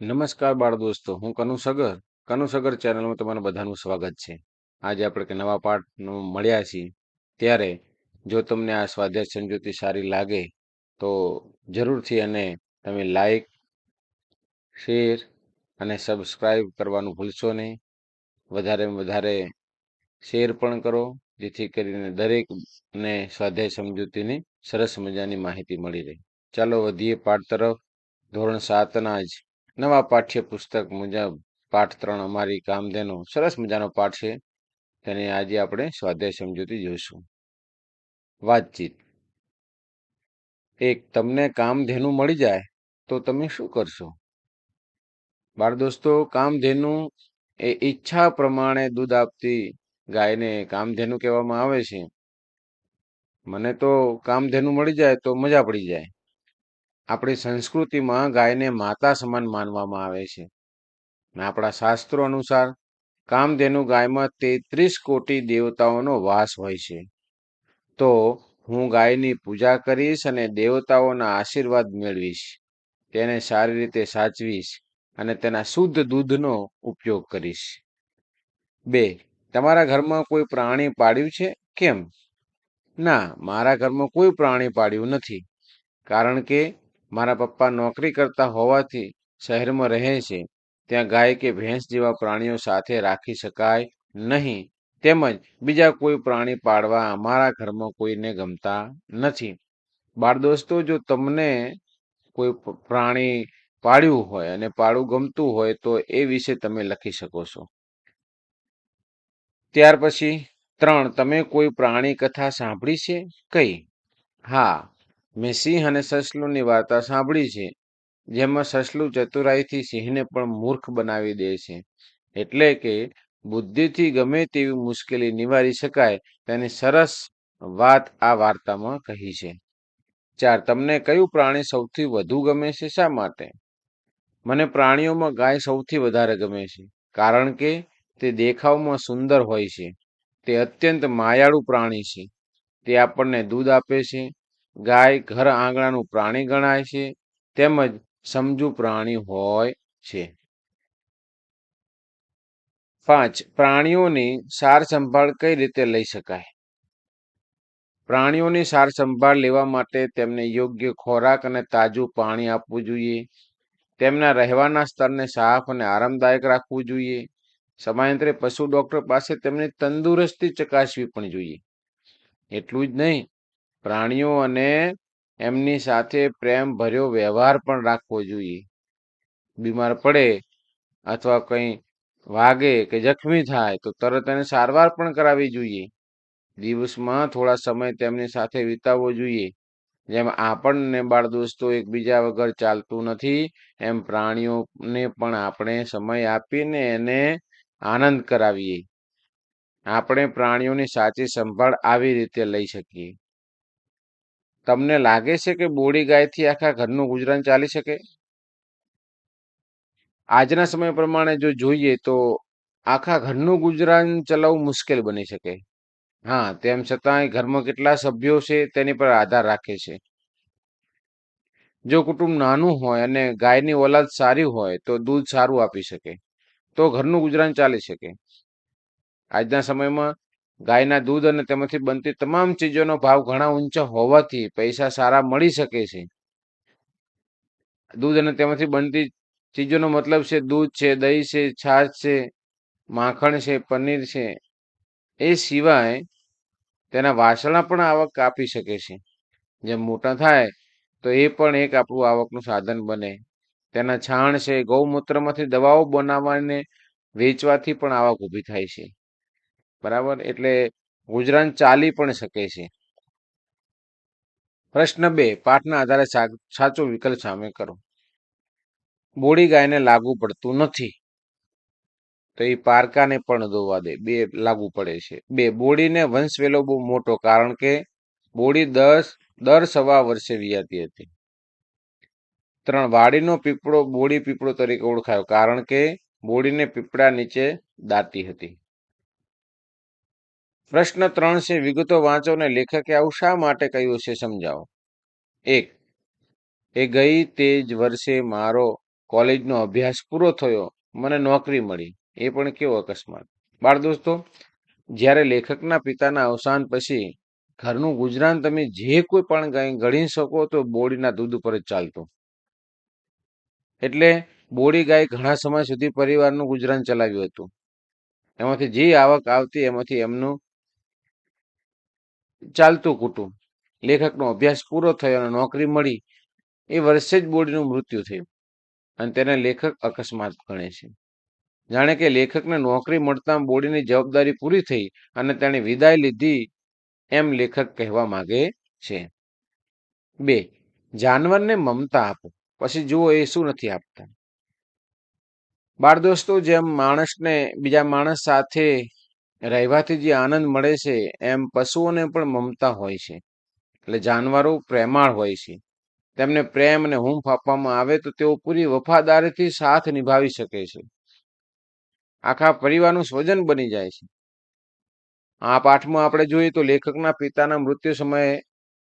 નમસ્કાર બાળ દોસ્તો, હું કનુ સગર. કનુ સગર ચેનલમાં તમારું બધાનું સ્વાગત છે. આજે આપણે નવા પાઠનું મળ્યા છીએ. ત્યારે જો તમને આ સ્વાધ્યાય સમજૂતી સારી લાગે, તો જરૂરથી અને તમે લાઈક શેર અને સબસ્ક્રાઈબ કરવાનું ભૂલશો નહીં. વધારે વધારે શેર પણ કરો, જેથી કરીને દરેકને સ્વાધ્યાય સમજૂતીની સરસ મજાની માહિતી મળી રહે. ચાલો વધીએ પાઠ તરફ. ધોરણ સાતના જ નવા પાઠ્ય પુસ્તક મુજબ પાઠ ત્રણ અમારી કામધેનો. સરસ મજાનો પાઠ છે. તેને આજે આપણે સ્વાધ્યાય સમજૂતી જોઈશું. વાતચીત. એક તમને કામધેનુ મળી જાય તો તમે શું કરશો? બાળ દોસ્તો, કામધેનુ એ ઈચ્છા પ્રમાણે દૂધ આપતી ગાયને કામધેનુ કહેવામાં આવે છે. મને તો કામધેનુ મળી જાય તો મજા પડી જાય. આપણી સંસ્કૃતિમાં ગાયને માતા સમાન માનવામાં આવે છે. આપણા શાસ્ત્રો અનુસાર, કામધેનુ ગાયમાં તેત્રીસ કોટી દેવતાઓનો વાસ હોય છે. તો હું ગાયની પૂજા કરીશ અને દેવતાઓના આશીર્વાદ મેળવીશ. તેને સારી રીતે સાચવીશ અને તેના શુદ્ધ દૂધનો ઉપયોગ કરીશ. બે, તમારા ઘરમાં કોઈ પ્રાણી પાડ્યું છે? કેમ? ના, મારા ઘરમાં કોઈ પ્રાણી પાડ્યું નથી. કારણ કે મારા પપ્પા નોકરી કરતા હોવાથી શહેરમાં રહે છે. ત્યાં ગાય કે ભેંસ જેવા પ્રાણીઓ સાથે રાખી શકાય નહીં. તેમજ બીજા કોઈ પ્રાણી પાડવા અમારા ઘરમાં કોઈને ગમતા નથી. બાળ દોસ્તો, જો તમને કોઈ પ્રાણી પાળ્યું હોય અને પાળવું ગમતું હોય તો એ વિશે તમે લખી શકો છો. ત્યાર પછી ત્રણ, તમે કોઈ પ્રાણી કથા સાંભળી છે? કઈ? હા. મેં સિંહ અને સસલુની વાર્તા સાંભળી છે, જેમાં સસલું ચતુરાઈથી સિંહને પણ મૂર્ખ બનાવી દે છે. એટલે કે, બુદ્ધિથી ગમે તેવી મુશ્કેલી નિવારી શકાય તેની સરસ વાત આ વાર્તામાં કહી છે. ચાર, તમને કયું પ્રાણી સૌથી વધુ ગમે છે? શા માટે? મને પ્રાણીઓમાં ગાય સૌથી વધારે ગમે છે, કારણ કે તે દેખાવમાં સુંદર હોય છે. તે અત્યંત માયાળુ પ્રાણી છે. તે આપણને દૂધ આપે છે ગાય ઘર આંગણાનું પ્રાણી ગણાય છે, તેમજ સમજુ પ્રાણી હોય છે. પાંચ, પ્રાણીઓની સાર સંભાળ કઈ રીતે લઈ શકાય? પ્રાણીઓની સાર સંભાળ લેવા માટે તેમને યોગ્ય ખોરાક અને તાજું પાણી આપવું જોઈએ. તેમના રહેવાના સ્થળને સાફ અને આરામદાયક રાખવું જોઈએ. સમયાંતરે પશુ ડોક્ટર પાસે તેમની તંદુરસ્તી ચકાસવી પણ જોઈએ. એટલું જ નહીં પ્રાણીઓ અને એમની સાથે પ્રેમ ભર્યો વ્યવહાર પણ રાખવો જોઈએ. બીમાર પડે અથવા કંઈ વાગે કે જખમી થાય તો તરત એને સારવાર પણ કરાવવી જોઈએ. દિવસમાં થોડા સમય તેમની સાથે વિતાવવો જોઈએ. જેમ આપણને બાળ દોસ્તો એકબીજા વગર ચાલતું નથી, એમ પ્રાણીઓને પણ આપણે સમય આપીને એને આનંદ કરાવીએ. આપણે પ્રાણીઓની સાચી સંભાળ આવી રીતે લઈ શકીએ. તમને લાગે છે કે બોડી ગાયથી આખા ઘરનું ગુજરાન ચાલી શકે? આજના સમય પ્રમાણે જો જોઈએ તો આખા ઘરનું ગુજરાન ચલાવવું મુશ્કેલ બની શકે. હા, તેમ છતાંય ઘરમાં કેટલા સભ્યો છે તેની પર આધાર રાખે છે. જો કુટુંબ નાનું હોય અને ગાયની ઓલાદ સારી હોય તો દૂધ સારું આપી શકે. તો ઘરનું ગુજરાન ચાલી શકે. આજના સમયમાં ગાયના દૂધ અને તેમાંથી બનતી તમામ ચીજોનો ભાવ ઘણા ઊંચો હોવાથી પૈસા સારા મળી શકે છે. દૂધ અને તેમાંથી બનતી ચીજોનો મતલબ છે દૂધ છે, દહીં છે, છાશ છે, માખણ છે, પનીર છે. એ સિવાય તેના વાસણા પણ આવક આપી શકે છે. જેમ મોટા થાય તો એ પણ એક આપણું આવકનું સાધન બને. તેના છાણ છે, ગૌમૂત્રમાંથી દવાઓ બનાવવાને વેચવાથી પણ આવક ઊભી થાય છે. બરાબર? એટલે ગુજરાન ચાલી પણ શકે છે. પ્રશ્ન બે, પાઠના આધારે સાચો વિકલ્પ સામે કરો. બોડી ગાયને લાગુ પડતું નથી. તો એ પારકાને પણ દોવા દે. બે લાગુ પડે છે. બે, બોડીને વંશવેલો બહુ મોટો કારણ કે બોડી દસ, દર સવા વર્ષે વિયાતી હતી. ત્રણ, વાડીનો પીપળો બોડી પીપળો તરીકે ઓળખાયો કારણ કે બોડીને પીપળા નીચે દાટી હતી. પ્રશ્ન ત્રણ છે, વિગતો વાંચો ને લેખકે આવું શા માટે કહ્યું છે સમજાવો. એક, એ ગઈ તે જ વર્ષે મારો કોલેજનો અભ્યાસ પૂરો થયો, મને નોકરી મળી. એ પણ કેવો અકસ્માત. બાળ દોસ્તો, જ્યારે લેખકના પિતાના અવસાન પછી ઘરનું ગુજરાન તમે જે કોઈ પણ ગણી શકો તો બોડીના દૂધ ઉપર જ ચાલતું. એટલે બોડી ગાય ઘણા સમય સુધી પરિવારનું ગુજરાન ચલાવ્યું હતું. એમાંથી જે આવક આવતી એમાંથી એમનું ચાલતું કુટુંબ. લેખકનો અભ્યાસ પૂરો થયો અને નોકરી મળી. એ વર્ષે જ બોડીનું મૃત્યુ થયું. અને તેને લેખક અકસ્માત ગણે છે. જાણે કે લેખકને નોકરી મળતા બોડીની જવાબદારી પૂરી થઈ અને તેણે વિદાય લીધી એમ લેખક કહેવા માગે છે. બે, જાનવરને મમતા આપો. પછી જુઓ એ શું નથી આપતા. બાળ દોસ્તો, જેમ માણસને બીજા માણસ સાથે રહેવાથી જે આનંદ મળે છે, એમ પશુઓને પણ મમતા હોય છે. એટલે જાનવરો પ્રેમાળ હોય છે. તેમને પ્રેમ અને હુંફ આપવામાં આવે તો તેઓ પૂરી વફાદારીથી સાથ નિભાવી શકે છે. આખા પરિવારનું સ્વજન બની જાય છે. આ પાઠમાં આપણે જોઈએ તો લેખકના પિતાના મૃત્યુ સમયે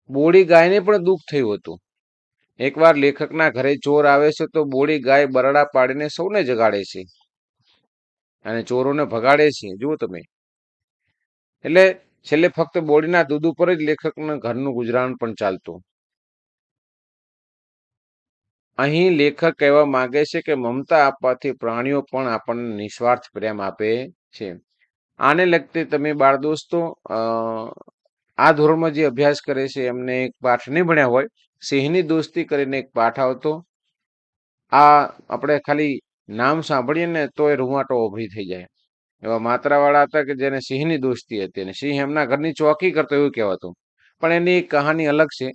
બોડી ગાયને પણ દુઃખ થયું હતું. એકવાર લેખકના ઘરે ચોર આવે છે તો બોડી ગાય બરડા પાડીને સૌને જગાડે છે. અને ચોરોને ભગાડે છે. જુઓ તમે એટલે છેલ્લે ફક્ત બોડીના દૂધ ઉપર જ લેખકના ઘરનું ગુજરાન પણ ચાલતું. અહીં લેખક કહેવા માંગે છે કે મમતા આપવાથી પ્રાણીઓ પણ આપણને નિસ્વાર્થ પ્રેમ આપે છે. આને લગતે તમે બાળ દોસ્તો આ ધોરણમાં જે અભ્યાસ કરે છે એમને એક પાઠ નહીં ભણ્યા હોય, સિંહની દોસ્તી કરીને એક પાઠ આવતો. આ આપણે ખાલી નામ સાંભળીએ ને તો એ રૂવાટો ઊભી થઈ જાય. એવા માત્રાવાળા હતા કે જેને સિંહની દોસ્તી હતી અને સિંહ એમના ઘરની ચોકી કરતો એવું કહેવાતું. પણ એની કહાની અલગ છે.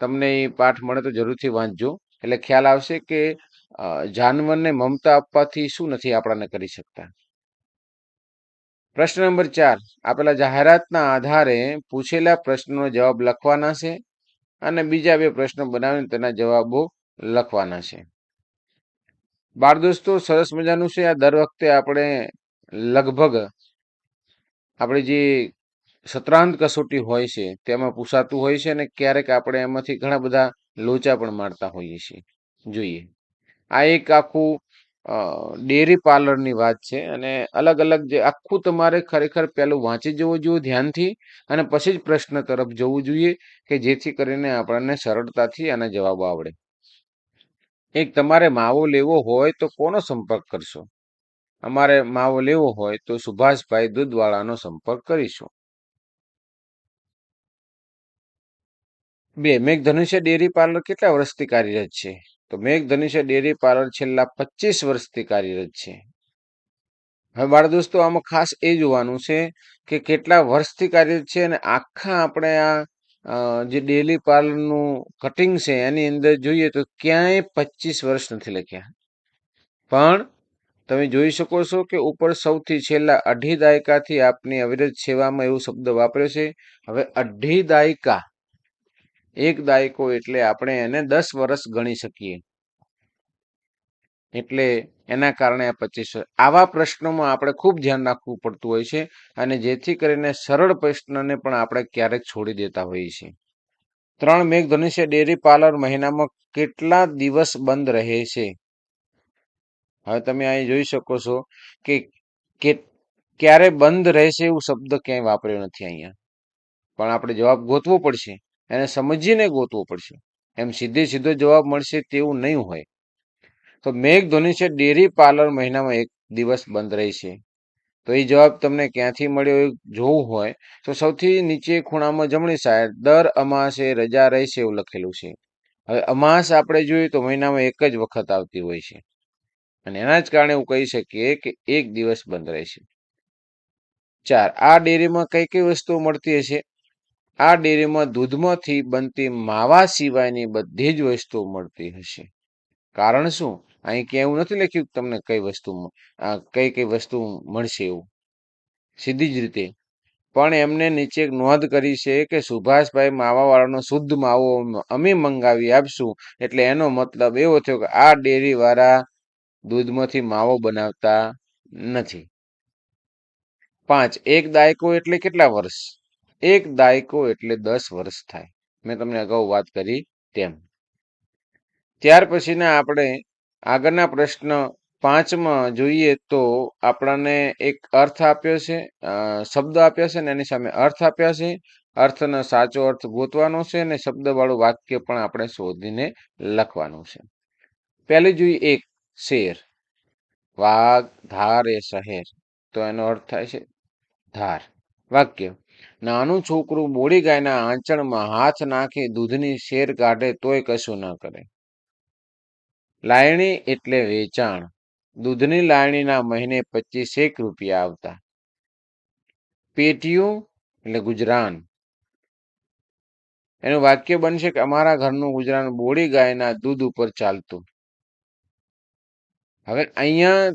તમને એ પાઠ મળે તો જરૂરથી વાંચજો. એટલે ખ્યાલ આવશે કે જાનવરને મમતા આપવાથી શું નથી આપણાને કરી શકતા. પ્રશ્ન નંબર ચાર. આપેલા જાહેરાતના આધારે પૂછેલા પ્રશ્નનો જવાબ લખવાના છે અને બીજા બે પ્રશ્નો બનાવીને તેના જવાબો લખવાના છે. બાળ દોસ્તો, સરસ મજાનું છે. આ દર વખતે આપણે લગભગ આપણે જે સત્રાંત કસોટી હોય છે, તેમાં પૂછાતું હોય છે અને ક્યારેક આપણે એમાંથી ઘણા બધા લોચા પણ મારતા હોઈએ છીએ. જોઈએ. આ એક આખું ડેરી પાર્લરની વાત છે અને અલગ અલગ જે આખું તમારે ખરેખર પહેલું વાંચી જવું જોઈએ ધ્યાનથી અને પછી જ પ્રશ્ન તરફ જવું જોઈએ કે જેથી કરીને આપણને સરળતાથી આના જવાબો આવડે. એક તમારે માવો લેવો હોય તો કોનો સંપર્ક કરશો? અમારે માવો લેવો હોય તો સુભાષભાઈ દૂધવાળાનો સંપર્ક કરીશું. બે, મેઘધનુષ્ય ડેરી પાર્લર કેટલા વર્ષથી કાર્યરત છે? તો મેઘધનુષ્ય ડેરી પાર્લર છેલ્લા પચીસ વર્ષથી કાર્યરત છે. હવે બાળ દોસ્તો આમાં ખાસ એ જોવાનું છે કે કેટલા વર્ષથી કાર્યરત છે અને આખા આપણે આ જે ડેલી પાર્લરનું કટિંગ છે, એની અંદર જોઈએ તો ક્યાંય પચીસ વર્ષ નથી લખ્યા. પણ તમે જોઈ શકો છો કે ઉપર સૌથી છેલ્લા અઢી દાયકાથી આપની અવિરત સેવામાં એવું શબ્દ વાપર્યો છે. હવે અઢી દાયકા. એક દાયકો એટલે આપણે એને દસ વર્ષ ગણી શકીએ. એટલે એના કારણે આ પચીસ આવા પ્રશ્નોમાં આપણે ખૂબ ધ્યાન રાખવું પડતું હોય છે અને જેથી કરીને સરળ પ્રશ્નને પણ આપણે ક્યારેક છોડી દેતા હોઈએ છીએ. ત્રણ મેઘધનુષ્ય ડેરી પાર્લર મહિનામાં કેટલા દિવસ બંધ રહે છે? હવે તમે અહીં જોઈ શકો છો કે ક્યારે બંધ રહેશે એવું શબ્દ ક્યાંય વાપર્યો નથી અહીંયા. પણ આપણે જવાબ ગોતવો પડશે. એને સમજીને ગોતવો પડશે. એમ સીધે સીધો જવાબ મળશે તેવું નહીં હોય. તો મેઘ ધોની છે ડેરી પાર્લર મહિનામાં એક દિવસ બંધ રહેશે. તો એ જવાબ તમને ક્યાંથી મળ્યો એ જોવું હોય તો સૌથી નીચે ખૂણામાં જમણી સાઈડ દર અમાસે રજા રહેશે એવું લખેલું છે. હવે અમાસ આપણે જોઈએ તો મહિનામાં એક જ વખત આવતી હોય છે. અને એના જ કારણે એવું કહી શકીએ કે એક દિવસ બંધ રહેશે ચાર, આ ડેરીમાં કઈ કઈ વસ્તુઓ મળતી હશે? આ ડેરીમાં દૂધમાંથી બનતી માવા સિવાયની બધી જ વસ્તુઓ મળતી હશે. કારણ શું? અહીં ક્યાં એવું નથી લખ્યું તમને કઈ વસ્તુ કઈ કઈ વસ્તુ મળશે એવું. સીધી જ રીતે. પણ એમને નીચે એક નોંધ કરી છે કે સુભાષભાઈ માવાવાળાનો શુદ્ધ માવો અમે મંગાવી આપશું. એટલે એનો મતલબ એવો થયો કે આ ડેરી વાળા દૂધમાંથી માવો બનાવતા નથી. પાંચ, એક દાયકો એટલે કેટલા વર્ષ? એક દાયકો એટલે દસ વર્ષ થાય. મેં તમને અગાઉ વાત કરી તેમ. ત્યાર પછીના આપણે આગળના પ્રશ્ન પાંચમાં જોઈએ તો આપણને એક અર્થ આપ્યો છે શબ્દ આપ્યા છે ને એની સામે અર્થ આપ્યા છે. અર્થનો સાચો અર્થ ગોતવાનો છે અને શબ્દવાળું વાક્ય પણ આપણે શોધીને લખવાનું છે. પહેલી જોઈએ એક. શેર. વાઘ, ધાર એ શહેર. તો એનો અર્થ થાય છે ધાર. વાક્ય, નાનું છોકરું બોડી ગાયના આંચણમાં હાથ નાખી દૂધની શેર કાઢે તોય કશું ન કરે. લાયણી એટલે વેચાણ. દૂધની લાયણીના મહિને પચીસેક રૂપિયા આવતા. પેટીયું એટલે ગુજરાન. એનું વાક્ય બનશે કે અમારા ઘરનું ગુજરાન બોડી ગાયના દૂધ ઉપર ચાલતું. હવે અહીંયા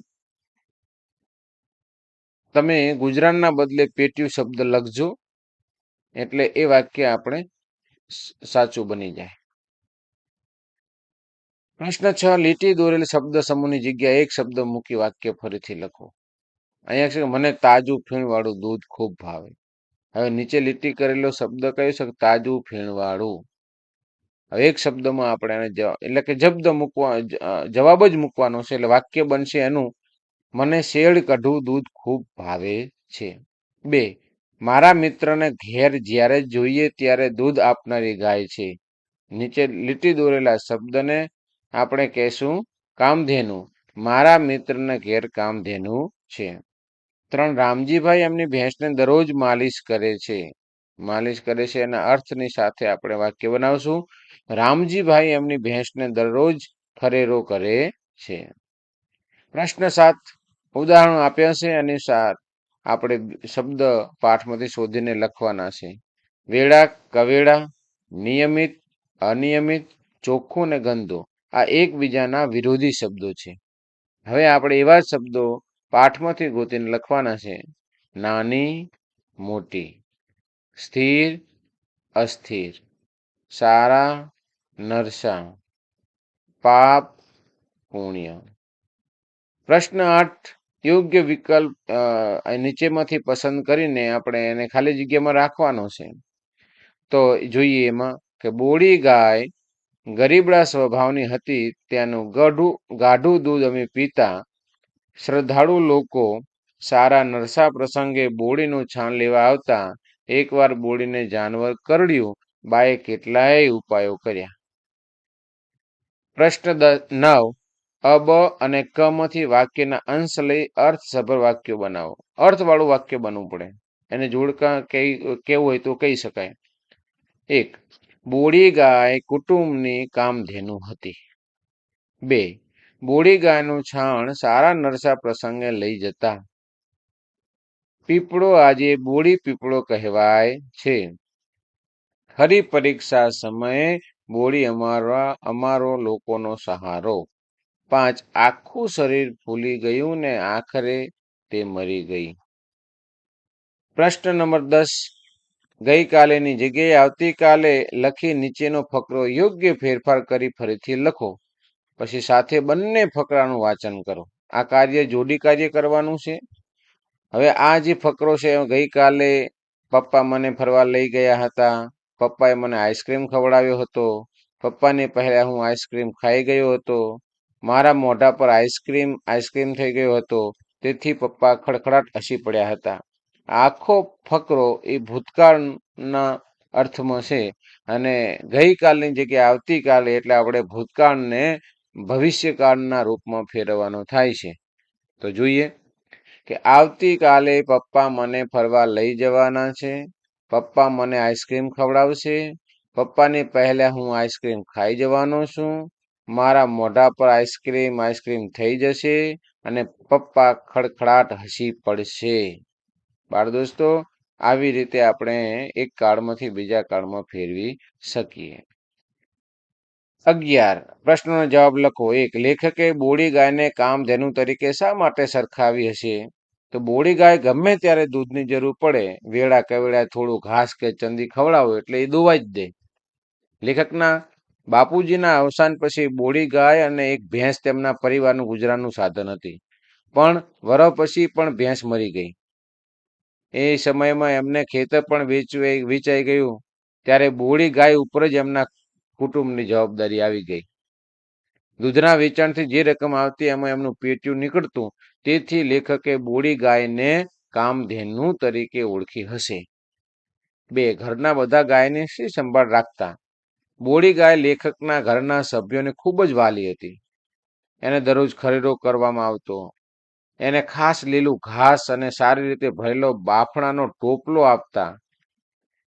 તમે ગુજરાનના બદલે પેટ્યુ શબ્દ લખજો, એટલે એ વાક્ય આપણે સાચું બની જાય. પ્રશ્ન છ, લીટી દોરેલ શબ્દ સમૂહની જગ્યાએ એક શબ્દ મૂકી વાક્ય ફરીથી લખો. અહીંયા છે મને તાજું ફીણવાળું દૂધ ખૂબ ભાવે. હવે નીચે લીટી કરેલો શબ્દ કયો છે? તાજું ફીણવાળું. એક શબ્દમાં આપણે એને એટલે કે જબ્દ મૂકવા જવાબ જ મૂકવાનો છે, એટલે વાક્ય બનશે એનું, મને શેડ કઢું દૂધ ખૂબ ભાવે છે. બે, મારા મિત્રને ઘેર જ્યારે જોઈએ ત્યારે દૂધ આપનારી ગાય છે. નીચે લીટી દોરેલા શબ્દને આપણે કહેશું, કામધેનુ, મારા મિત્રને ઘેર કામધેનુ છે. ત્રણ, રામજીભાઈ એમની ભેંસને દરરોજ માલિશ કરે છે. માલિશ કરે છે એના અર્થની સાથે આપણે વાક્ય બનાવશું. રામજીભાઈ એમની ભેંસને દરરોજ ખરેરો કરે છે. પ્રશ્ન સાત, ઉદાહરણો આપ્યા છે અનુસાર આપણે શબ્દ પાઠમાંથી શોધીને લખવાના છે. વેળા, કવેળા, નિયમિત, અનિયમિત, ચોખ્ખું ને ગંદો. આ એકબીજાના વિરોધી શબ્દો છે. હવે આપણે એવા શબ્દો પાઠમાંથી ગોતીને લખવાના છે. નાની, મોટી. સ્થિર, અસ્થિર. સારા નરસા પાપ, પુણ્ય. પ્રશ્ન આઠ, યોગ્ય વિકલ્પ નીચેમાંથી પસંદ કરીને આપણે એને ખાલી જગ્યામાં રાખવાનો છે. તો જોઈએ એમાં કે બોડી ગાય ગરીબડા સ્વભાવની હતી, ત્યાંનું ગઢું, ગાઢું દૂધ અમે પીતા. શ્રદ્ધાળુ લોકો સારા નરસા પ્રસંગે બોડીનું છાણ લેવા આવતા. એકવાર બોડીને જાનવર કરડ્યું, બાએ કેટલાય ઉપાયો કર્યા. પ્રશ્ન નવ, અબ અને ક માંથી વાક્યના અંશ લઈ અર્થસભર વાક્યો બનાવો. અર્થવાળું વાક્ય બનવું પડે. એને જોડકા કેવું હોય તો કહી શકાય. એક બોડી ગાય કુટુંબની કામધેનુ હતી. બે બોડી ગાયનું છાણ સારા નરસા પ્રસંગે લઈ જતા. પીપળો આજે બોડી પીપળો કહેવાય છે. ખરી પરીક્ષા સમયે બોડી અમારા અમારો લોકોનો સહારો. પાંચ, આખું શરીર ફૂલી ગયું ને આખરે તે મરી ગઈ. પ્રશ્ન નંબર દસ, ગઈકાલેની જગ્યાએ આવતીકાલે લખી નીચેનો ફકરો યોગ્ય ફેરફાર કરી ફરીથી લખો. પછી સાથે બંને ફકરાનું વાંચન કરો. આ કાર્ય જોડી કાર્ય કરવાનું છે? હવે આ જે ફકરો છે ગઈકાલે પપ્પા મને ફરવા લઈ ગયા હતા. પપ્પાએ મને આઈસ્ક્રીમ ખવડાવ્યો હતો. પપ્પાને પહેલાં હું આઈસ્ક્રીમ ખાઈ ગયો હતો. મારા મોઢા પર આઈસ્ક્રીમ આઈસ્ક્રીમ થઈ ગયો હતો. તેથી પપ્પા ખડખડાટ હસી પડ્યા હતા. આખો ફકરો એ ભૂતકાળના અર્થમાં છે. અને ગઈકાલની જગ્યાએ આવતીકાલે એટલે આપણે ભૂતકાળને ભવિષ્યકાળના રૂપમાં ફેરવવાનો થાય છે. તો જોઈએ. કે આવતીકાલે પપ્પા મને ફરવા લઈ જવાના છે. પપ્પા મને આઈસ્ક્રીમ ખવડાવશે. પપ્પાની પહેલા હું આઈસ્ક્રીમ ખાઈ જવાનો છું. મારા મોઢા પર આઈસ્ક્રીમ આઈસ્ક્રીમ થઈ જશે અને પપ્પા ખડખડાટ હસી પડશે. બાળ દોસ્તો, આવી રીતે આપણે એક કાળમાંથી બીજા કાળમાં ફેરવી શકીએ. અગિયાર, પ્રશ્નનો જવાબ લખો. એક લેખકે બોડી ગાયને કામધેનુ તરીકે શા માટે સરખાવી હશે? તો બોડી ગાય ગમે ત્યારે દૂધની જરૂર પડે વેળા કવેળા થોડું ઘાસ કે ચંદી ખવડાવો એટલે એ દોવાઈ જ દે. લેખકના બાપુજીના અવસાન પછી બોડી ગાય અને એક ભેંસ તેમના પરિવારનું ગુજરાનનું સાધન હતી. પણ વર પછી પણ ભેંસ મરી ગઈ. એ સમયમાં એમને ખેતર પણ વેચવે, વેચાઈ ગયું. ત્યારે બોડી ગાય ઉપર જ એમના કુટુંબની જવાબદારી આવી ગઈ. દૂધના વેચાણથી જે રકમ આવતી એમાં એમનું પેટ્યું નીકળતું, તેથી લેખકે બોડી ગાયને કામધેનુ તરીકે ઓળખી હશે. બે, ઘરના બધા ગાયને શી સંભાળ રાખતા? બોડી ગાય લેખકના ઘરના સભ્યોને ખૂબ જ વાલી હતી. એને દરરોજ ખરીદો કરવામાં આવતો. એને ખાસ લીલું ઘાસ અને સારી રીતે ભરેલો બાફણાનો ટોપલો આપતા.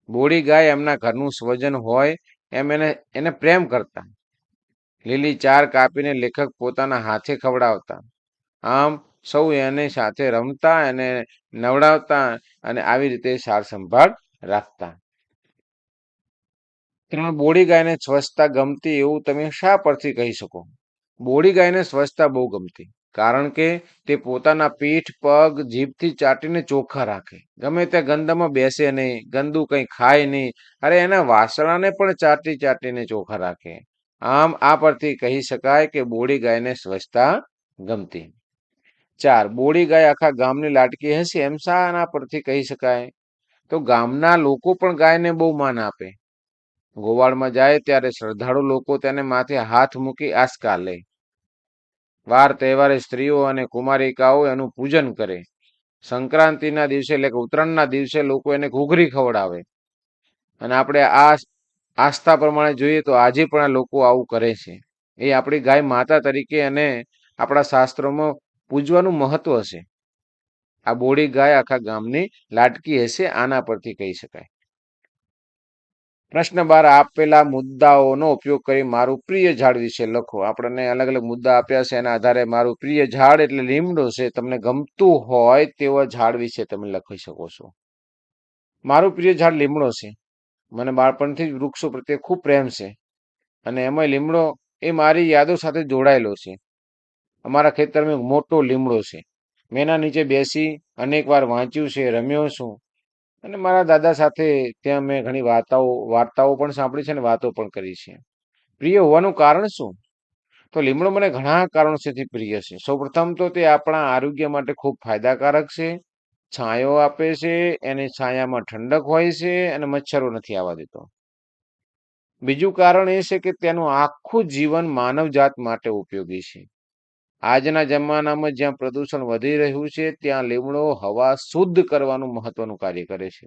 બોડી ગાય એમના ઘરનું સ્વજન હોય એમ એને એને પ્રેમ કરતા. લીલી ચાર કાપીને લેખક પોતાના હાથે ખવડાવતા. આમ સૌ એની સાથે રમતા અને નવડાવતા અને આવી રીતે સાર સંભાળ રાખતા. ત્રણ બોડી ગાયને સ્વચ્છતા ગમતી એવું તમે શા પરથી કહી શકો? બોડી ગાયને સ્વચ્છતા બહુ ગમતી, કારણ કે તે પોતાના પીઠ, પગ, જીભથી ચાટીને ચોખ્ખા રાખે. ગમે ત્યાં ગંદામાં બેસે નહીં, ગંદુ કંઈ ખાય નહીં, અરે એના વાસણાને પણ ચાટી ચાટીને ચોખ્ખા રાખે. આમ આ પરથી કહી શકાય કે બોડી ગાયને સ્વચ્છતા ગમતી. ચાર બોડી ગાય આખા ગામની લાટકી હશે એમ શાના પરથી કહી શકાય? તો ગામના લોકો પણ ગાયને બહુ માન આપે. ગોવાળમાં જાય ત્યારે શ્રદ્ધાળુ લોકો તેને માથે હાથ મૂકી આસકા લે. વાર તહેવારે સ્ત્રીઓ અને કુમારિકાઓ એનું પૂજન કરે. સંક્રાંતિના દિવસે એટલે કે ઉત્તરાયણના દિવસે લોકો એને ઘૂઘરી ખવડાવે. અને આપણે આ આસ્થા પ્રમાણે જોઈએ તો આજે પણ આ લોકો આવું કરે છે. એ આપણી ગાય માતા તરીકે અને આપણા શાસ્ત્રોમાં પૂજવાનું મહત્વ હશે આ બોડી ગાય આખા ગામની લાટકી હશે આના પરથી કહી શકાય. પ્રશ્ન બાર આપેલા મુદ્દાઓનો ઉપયોગ કરી મારું પ્રિય ઝાડ વિશે લખો. આપણને અલગ અલગ મુદ્દા આપ્યા છે, એના આધારે મારું પ્રિય ઝાડ એટલે લીમડો છે. તમને ગમતું હોય તેવા ઝાડ વિશે તમે લખી શકો છો. મારું પ્રિય ઝાડ લીમડો છે. મને બાળપણથી જ વૃક્ષો પ્રત્યે ખૂબ પ્રેમ છે અને એમાં લીમડો એ મારી યાદો સાથે જોડાયેલો છે. અમારા ખેતરમાં એક મોટો લીમડો છે. મેં એના નીચે બેસી અનેક વાર વાંચ્યું છે, રમ્યો છું અને મારા દાદા સાથે ત્યાં મેં ઘણી વાર્તાઓ વાર્તાઓ પણ સાંભળી છે અને વાતો પણ કરી છે. પ્રિય હોવાનું કારણ શું? તો લીમડો મને ઘણા કારણોથી પ્રિય છે. સૌપ્રથમ તો તે આપણા આરોગ્ય માટે ખૂબ ફાયદાકારક છે. છાંયો આપે છે, એની છાયામાં ઠંડક હોય છે અને મચ્છરો નથી આવવા દેતો. બીજું કારણ એ છે કે તેનું આખું જીવન માનવજાત માટે ઉપયોગી છે. આજના જમાનામાં જ્યાં પ્રદૂષણ વધી રહ્યું છે, ત્યાં લીમડો હવા શુદ્ધ કરવાનું મહત્વનું કાર્ય કરે છે.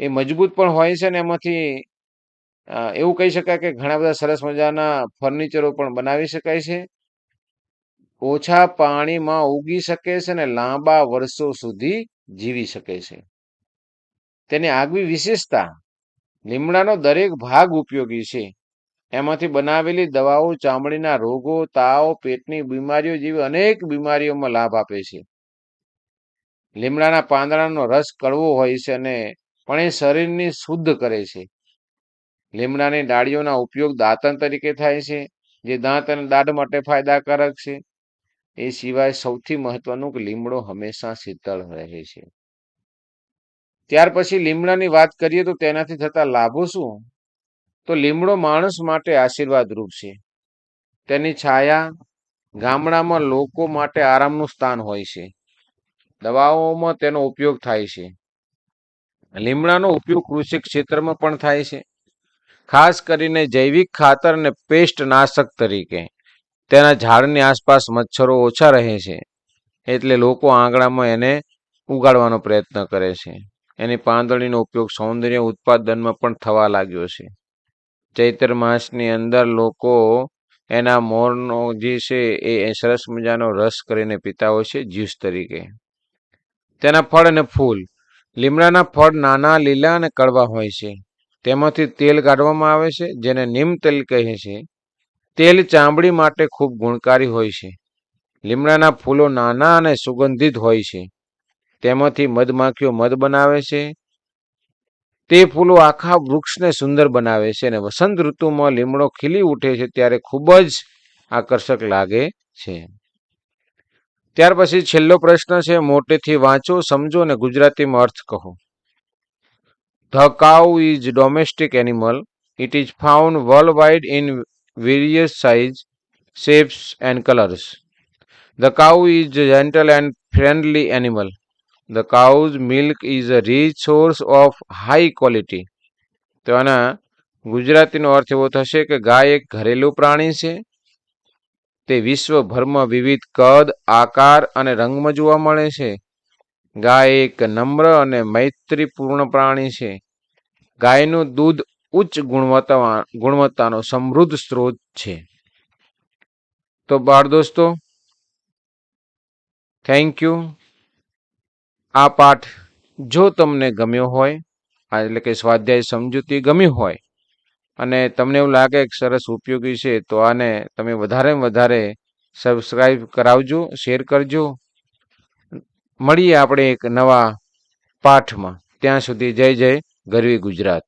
એ મજબૂત પણ હોય છે ને એમાંથી એવું કહી શકાય કે ઘણા બધા સરસ મજાના ફર્નિચરો પણ બનાવી શકાય છે. ઓછા પાણીમાં ઉગી શકે છે અને લાંબા વર્ષો સુધી જીવી શકે છે. તેની આગવી વિશેષતા, લીમડાનો દરેક ભાગ ઉપયોગી છે. એમાંથી બનાવેલી દવાઓ ચામડીના રોગો, તાવ, પેટની બીમારીઓ જેવી અનેક બીમારીઓમાં લાભ આપે છે. લીમડાના પાંદડાનો રસ કડવો હોય છે અને પણ એ શરીરને શુદ્ધ કરે છે. લીમડાની ડાળીઓના ઉપયોગ દાંતણ તરીકે થાય છે, જે દાંત અને દાઢ માટે ફાયદાકારક છે. એ સિવાય સૌથી મહત્વનું કે લીમડો હંમેશા શીતળ રહે છે. ત્યાર પછી લીમડાની વાત કરીએ તો તેનાથી થતા લાભો શું? તો લીમડો માણસ માટે આશીર્વાદ રૂપ છે. તેની છાયા ગામડામાં લોકો માટે આરામનું સ્થાન હોય છે. દવાઓમાં તેનો ઉપયોગ થાય છે. લીમડાનો ઉપયોગ કૃષિ ક્ષેત્રમાં પણ થાય છે. ખાસ કરીને જૈવિક ખાતર અને પેસ્ટ નાશક તરીકે. તેના ઝાડની આસપાસ મચ્છરો ઓછા રહે છે, એટલે લોકો આંગણામાં એને ઉગાડવાનો પ્રયત્ન કરે છે. એની પાંદડીનો ઉપયોગ સૌંદર્ય ઉત્પાદનમાં પણ થવા લાગ્યો છે. ચૈત્ર માસની અંદર લોકો એના મોરનો જે છે એ સરસ મજાનો રસ કરીને પીતા હોય છે, જ્યુસ તરીકે. તેના ફળ અને ફૂલ. લીમડાના ફળ નાના, લીલા અને કડવા હોય છે. તેમાંથી તેલ કાઢવામાં આવે છે, જેને નીમ તેલ કહે છે. તેલ ચામડી માટે ખૂબ ગુણકારી હોય છે. લીમડાના ફૂલો નાના અને સુગંધિત હોય છે. તેમાંથી મધમાખીઓ મધ બનાવે છે. તે ફૂલો આખા વૃક્ષને સુંદર બનાવે છે અને વસંત ઋતુમાં લીમડો ખીલી ઉઠે છે ત્યારે ખૂબ જ આકર્ષક લાગે છે. ત્યાર પછી છેલ્લો પ્રશ્ન છે, મોટેથી વાંચો, સમજો અને ગુજરાતીમાં અર્થ કહો. The cow is domestic animal. It is found worldwide in various size shapes and colours the cow is gentle and friendly animal the cow's milk is a rich source of high quality તો આના ગુજરાતીનો અર્થ એવો થશે કે ગાય એક ઘરેલું પ્રાણી છે. તે વિશ્વભરમાં વિવિધ કદ, આકાર અને રંગમાં જોવા મળે છે. ગાય એક નમ્ર અને મૈત્રીપૂર્ણ પ્રાણી છે. ગાયનું દૂધ ઉચ્ચ ગુણવત્તા, ગુણવત્તાનો સમૃદ્ધ સ્ત્રોત છે. તો બાળ દોસ્તો થેન્ક યુ આ પાઠ જો તમને ગમ્યો હોય એટલે કે સ્વાધ્યાય સમજૂતી ગમી હોય, અને તમને એવું લાગે કે સરસ ઉપયોગી છે, તો આને તમે વધારે વધારે સબસ્ક્રાઈબ કરાવજો શેર કરજો. મળીએ આપણે એક નવા પાઠમાં. ત્યાં સુધી જય જય, ગરવી ગુજરાત.